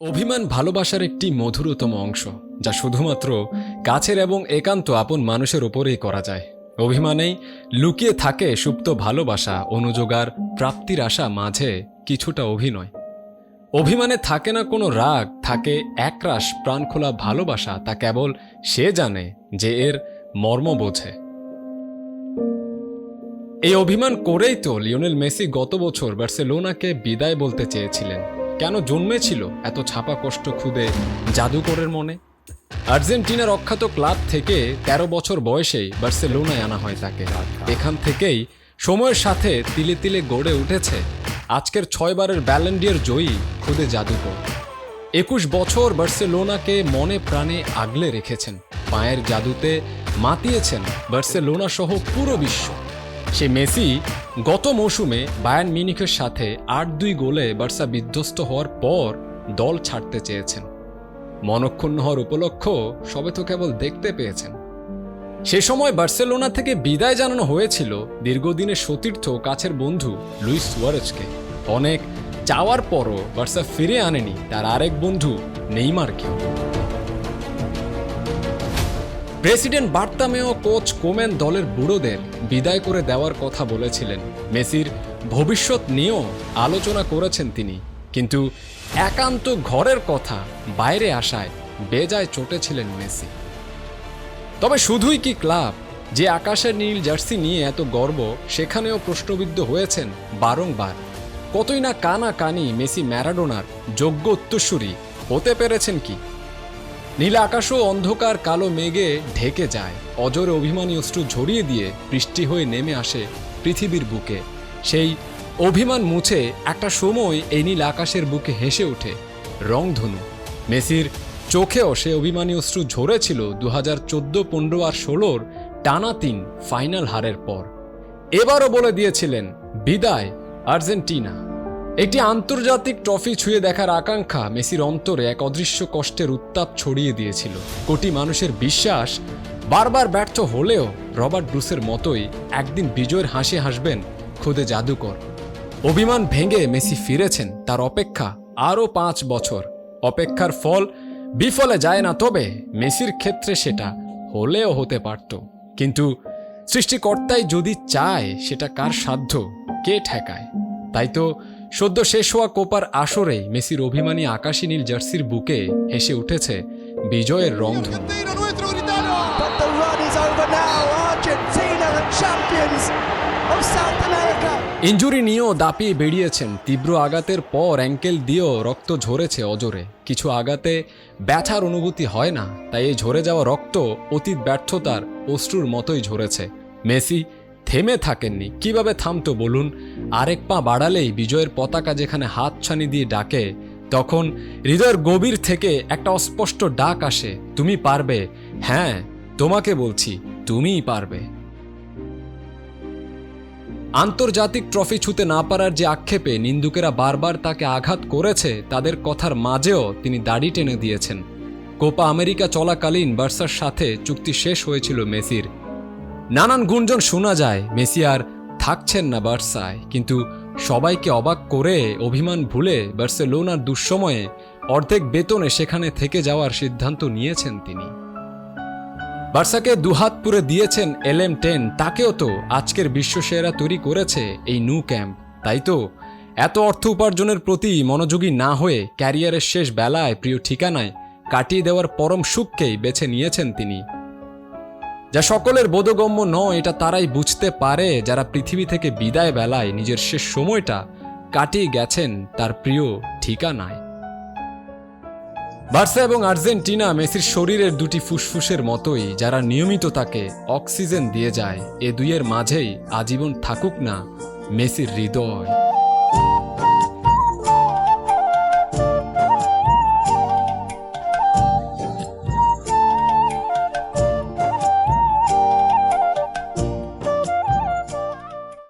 অভিমান ভালোবাসার একটি মধুরতম অংশ, যা শুধুমাত্র কাছের এবং একান্ত আপন মানুষের ওপরেই করা যায়। অভিমানেই লুকিয়ে থাকে সুপ্ত ভালোবাসা অনুযোগার প্রাপ্তির আশা মাঝে কিছুটা অভিনয়। অভিমানে থাকে না কোনো রাগ, থাকে একরাশ প্রাণখোলা ভালোবাসা, তা কেবল সে জানে যে এর মর্ম বোঝে। এই অভিমান করেই তো লিওনেল মেসি গত বছর বার্সেলোনাকে বিদায় বলতে চেয়েছিলেন। কেন জন্মেছিল এত ছাপা কষ্ট খুদে জাদুকরের মনে? আর্জেন্টিনার অখ্যাত ক্লাব থেকে ১৩ বছর বয়সেই বার্সেলোনায় আনা হয় তাকে। এখান থেকেই সময়ের সাথে তিলে তিলে গড়ে উঠেছে আজকের ছয়বারের ব্যালেন্ডিয়ার জয়ী খুদে জাদুকর। একুশ বছর বার্সেলোনাকে মনে প্রাণে আগলে রেখেছেন। পায়ের জাদুতে মাতিয়েছেন বার্সেলোনা সহ পুরো বিশ্ব। সে মেসি গত মৌসুমে বায়ান মিউনিখের সাথে আট দুই গোলে বার্সা বিধ্বস্ত হওয়ার পর দল ছাড়তে চেয়েছেন। মনক্ষুণ্ণ হওয়ার উপলক্ষ সবে তো কেবল দেখতে পেয়েছেন। সে সময় বার্সেলোনা থেকে বিদায় জানানো হয়েছিল দীর্ঘদিনের সতীর্থ কাছের বন্ধু লুইস সুয়ারেজকে। অনেক চাওয়ার পরও বার্সা ফিরে আনেনি তার আরেক বন্ধু নেইমারকে প্রেসিডেন্ট বার্তামেও কোচ কোমেন দলের বুড়োদের বিদায় করে দেওয়ার কথা বলেছিলেন। মেসির ভবিষ্যৎ নিয়েও আলোচনা করেছেন তিনি। কিন্তু একান্ত ঘরের কথা বাইরে আসায় বেজায় চটেছিলেন মেসি। তবে শুধুই কি ক্লাব যে আকাশের নীল জার্সি নিয়ে এত গর্ব, সেখানেও প্রশ্নবিদ্ধ হয়েছেন বারংবার। কতই না কানা কানি মেসি ম্যারাডোনার যোগ্য উত্তরসূরি হতে পেরেছেন কি? নীল আকাশও অন্ধকার, কালো মেঘে ঢেকে যায়। অজরে অভিমানী অশ্রু ঝরিয়ে দিয়ে বৃষ্টি হয়ে নেমে আসে পৃথিবীর বুকে। সেই অভিমান মুছে একটা সময় এই নীল আকাশের বুকে হেসে ওঠে রংধনু। মেসির চোখেও সে অভিমানী অশ্রু ঝরেছিল দু হাজার চোদ্দ, পনেরো আর ষোলোর টানা তিন ফাইনাল হারের পর। এবারও বলে দিয়েছিলেন, বিদায়, আর্জেন্টিনা। একটি আন্তর্জাতিক ট্রফি ছুঁয়ে দেখার আকাঙ্ক্ষা মেসির অন্তরে এক অদৃশ্য কষ্টের উত্তাপ ছড়িয়ে দিয়েছিল। কোটি মানুষের বিশ্বাস বারবার ব্যর্থ হলেও রবার্ট ব্রুসের মতোই একদিন বিজয়ের হাসি হাসবেন খুদে জাদুকর। অভিমান ভেঙে মেসি ফিরেছেন তার অপেক্ষা আরও পাঁচ বছর। অপেক্ষার ফল বিফলে যায় না তবে মেসির ক্ষেত্রে সেটা হলেও হতে পারত। কিন্তু সৃষ্টিকর্তাই যদি চায় সেটা কার সাধ্য? কে ঠেকায়? তাই তো সদ্য শেষ হওয়া কোপার আসরে মেসির অভিমানী আকাশী নীল জার্সির বুকে হেসে উঠেছে বিজয়ের America. ইঞ্জুরি নিয়েও দাপিয়ে বেরিয়েছেন তীব্র আঘাতের পর অ্যাঙ্কেল দিয়েও রক্ত ঝরেছে অজরে কিছু আঘাতে ব্যথার অনুভূতি হয় না, তাই এই ঝরে যাওয়া রক্ত অতীত ব্যর্থতার অশ্রুর মতোই ঝরেছে মেসি থেমে থাকেননি। কীভাবে থামতো বলুন? আরেক পা বাড়ালেই বিজয়ের পতাকা যেখানে হাত ছানি দিয়ে ডাকে, তখন হৃদয়ের গভীর থেকে একটা অস্পষ্ট ডাক আসে, তুমি পারবে? হ্যাঁ তোমাকে বলছি, তুমিই পারবে। আন্তর্জাতিক ট্রফি ছুতে না পারার যে আক্ষেপে নিন্দুকেরা বারবার তাকে আঘাত করেছে, তাদের কথার মাঝেও তিনি দাড়ি টেনে দিয়েছেন। কোপা আমেরিকা চলাকালীন বার্সার সাথে চুক্তি শেষ হয়েছিল মেসির। নানান গুঞ্জন শোনা যায়, মেসি আর থাকছেন না বার্সায়। কিন্তু সবাইকে অবাক করে অভিমান ভুলে বার্সেলোনার দুঃসময়ে অর্ধেক বেতনে সেখানে থেকে যাওয়ার সিদ্ধান্ত নিয়েছেন তিনি। বার্সাকে দুহাত পুরে দিয়েছেন এলএম টেন, তাকেও তো আজকের বিশ্বসেরা তৈরি করেছে এই নু ক্যাম্প। তাই তো, এত অর্থ উপার্জনের প্রতি মনোযোগী না হয়ে ক্যারিয়ারের শেষ বেলায় প্রিয় ঠিকানায় কাটিয়ে দেওয়ার পরম সুখকেই বেছে নিয়েছেন তিনি। যা সকলের বোধগম্য নয়, এটা তারাই বুঝতে পারে যারা পৃথিবী থেকে বিদায় বেলায় নিজের শেষ সময়টা কাটিয়ে গেছেন তার প্রিয় ঠিকানায়। বার্সা এবং আর্জেন্টিনা মেসির শরীরের দুটি ফুসফুসের মতোই, যারা নিয়মিত তাকে অক্সিজেন দিয়ে যায়, এ দুইয়ের মাঝেই আজীবন থাকুক না মেসির হৃদয়।